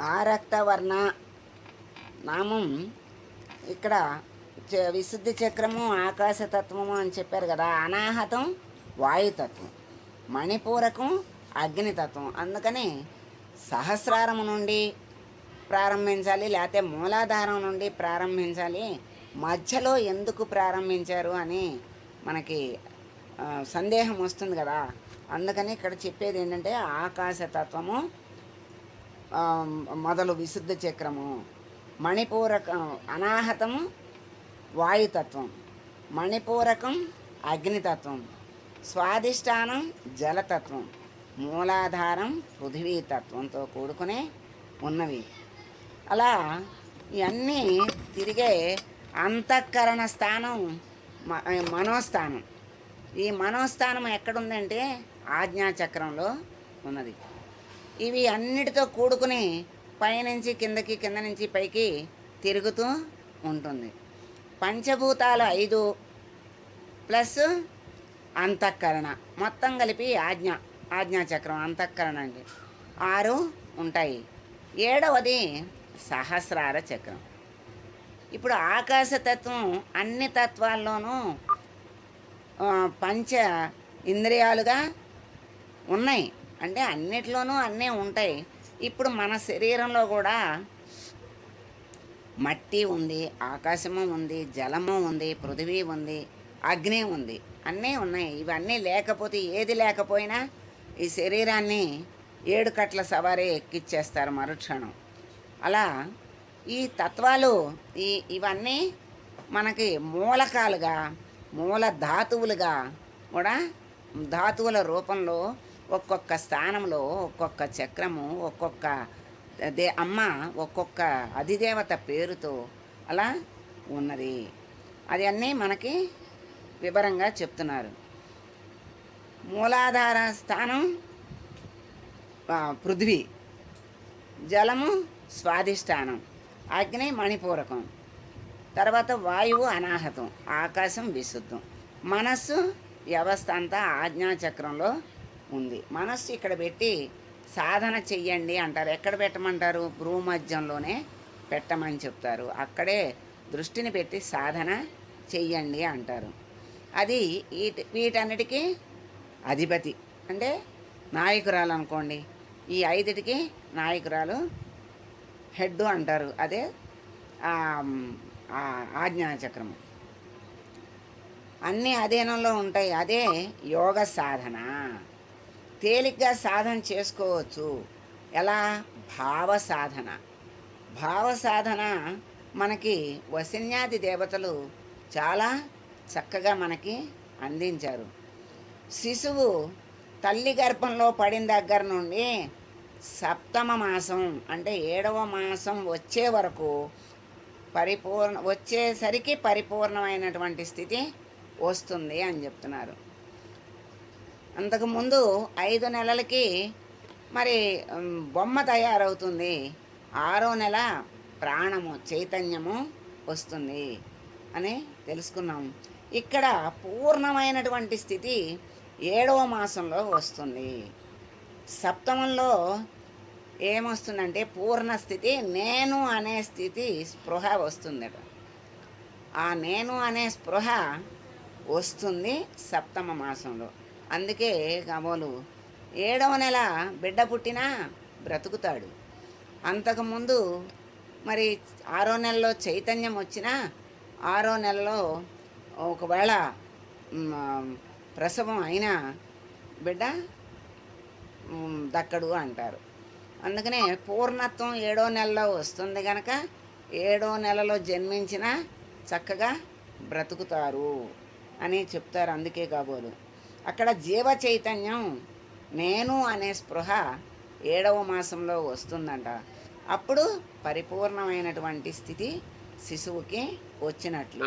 ఆ నామం ఇక్కడ చ- విశుద్ధి చక్రము ఆకాశతత్వము అని చెప్పారు కదా. అనాహతం వాయుతత్వం. మణిపూరకం అగ్నితత్వం. అందుకని సహస్రారము నుండి ప్రారంభించాలి లేకపోతే మూలాధారం నుండి ప్రారంభించాలి. మధ్యలో ఎందుకు ప్రారంభించారు అని మనకి సందేహం వస్తుంది కదా. అందుకని ఇక్కడ చెప్పేది ఏంటంటే ఆకాశతత్వము మొదలు విశుద్ధ చక్రము మణిపూరకం అనాహతము వాయుతత్వం మణిపూరకం అగ్నితత్వం స్వాదిష్టానం జలతత్వం మూలాధారం పృథివీతత్వంతో కూడుకునే ఉన్నవి. అలా ఇవన్నీ తిరిగే అంతఃకరణ స్థానం మ- మనోస్థానం. ఈ మనోస్థానం ఎక్కడుందంటే ఆజ్ఞాచక్రంలో ఉన్నది. ఇవి అన్నిటితో కూడుకుని పైనుంచి కిందకి కింద నుంచి పైకి తిరుగుతూ ఉంటుంది. పంచభూతాలు ఐదు ప్లస్ అంతఃకరణ. మొత్తం కలిపి ఆజ్ఞ ఆజ్ఞాచక్రం అంతఃకరణ అండి. ఆరు ఉంటాయి. ఏడవది సహస్రార చక్రం. ఇప్పుడు ఆకాశతత్వం అన్ని తత్వాల్లోనూ పంచ ఇంద్రియాలుగా ఉన్నాయి. అంటే అన్నిట్లోనూ అన్నీ ఉంటాయి. ఇప్పుడు మన శరీరంలో కూడా మట్టి ఉంది ఆకాశము ఉంది జలము ఉంది పృథివీ ఉంది అగ్ని ఉంది. అన్నీ ఉన్నాయి. ఇవన్నీ లేకపోతే ఏది లేకపోయినా ఈ శరీరాన్ని ఏడు కట్ల సవారీ ఎక్కిచ్చేస్తారు మరుక్షణం. అలా ఈ తత్వాలు ఈ ఇవన్నీ మనకి మూలకాలుగా మూల ధాతువులుగా కూడా ధాతువుల రూపంలో ఒక్కొక్క స్థానంలో ఒక్కొక్క చక్రము ఒక్కొక్క దే అమ్మ ఒక్కొక్క అధిదేవత పేరుతో అలా ఉన్నది. అది అన్నీ మనకి వివరంగా చెప్తున్నారు. మూలాధార స్థానం పృథ్వీ. జలము స్వాధిష్టానం అగ్ని మణిపూరకం. తర్వాత వాయువు అనాహతం ఆకాశం విశుద్ధం. మనస్సు వ్యవస్థ అంతా ఆజ్ఞాచక్రంలో ఉంది. మనస్సు ఇక్కడ పెట్టి సాధన చెయ్యండి అంటారు. ఎక్కడ పెట్టమంటారు? భూమధ్యంలోనే పెట్టమని చెప్తారు. అక్కడే దృష్టిని పెట్టి సాధన చెయ్యండి అంటారు. అది వీటి వీటన్నిటికీ అధిపతి. అంటే నాయకురాలు అనుకోండి. ఈ ఐదుటికి నాయకురాలు హెడ్ అంటారు. అదే ఆ, ఆజ్ఞాచక్రము. అన్నీ అధీనంలో ఉంటాయి. అదే యోగ సాధన. తేలిగ్గా సాధన చేసుకోవచ్చు. ఎలా? భావ సాధన. భావ సాధన మనకి వసిన్యాది దేవతలు చాలా చక్కగా మనకి అందించారు. శిశువు తల్లి గర్భంలో పడిన దగ్గర నుండి సప్తమ మాసం అంటే ఏడవ మాసం వచ్చే వరకు పరిపూర్ణ వచ్చేసరికి పరిపూర్ణమైనటువంటి స్థితి వస్తుంది అని చెప్తున్నారు. అంతకుముందు ఐదు నెలలకి మరి బొమ్మ తయారవుతుంది. ఆరో నెల ప్రాణము చైతన్యము వస్తుంది అని తెలుసుకున్నాం. ఇక్కడ పూర్ణమైనటువంటి స్థితి ఏడవ మాసంలో వస్తుంది. సప్తమంలో ఏమొస్తుందంటే పూర్ణ స్థితి నేను అనే స్థితి స్పృహ వస్తుందట. ఆ నేను అనే స్పృహ వస్తుంది సప్తమ మాసంలో. అందుకే కాబోలు ఏడవ నెల బిడ్డ పుట్టినా బ్రతుకుతాడు. అంతకుముందు మరి ఆరో నెలలో చైతన్యం వచ్చినా ఆరో నెలలో ఒకవేళ ప్రసవం అయినా బిడ్డ దక్కడు అంటారు. అందుకనే పూర్ణత్వం ఏడో నెలలో వస్తుంది కనుక ఏడో నెలలో జన్మించిన చక్కగా బ్రతుకుతారు అని చెప్తారు అందుకే కాబోలు అక్కడ జీవ చైతన్యం నేను అనే స్పృహ ఏడవ మాసంలో వస్తుందంట. అప్పుడు పరిపూర్ణమైనటువంటి స్థితి శిశువుకి వచ్చినట్లు.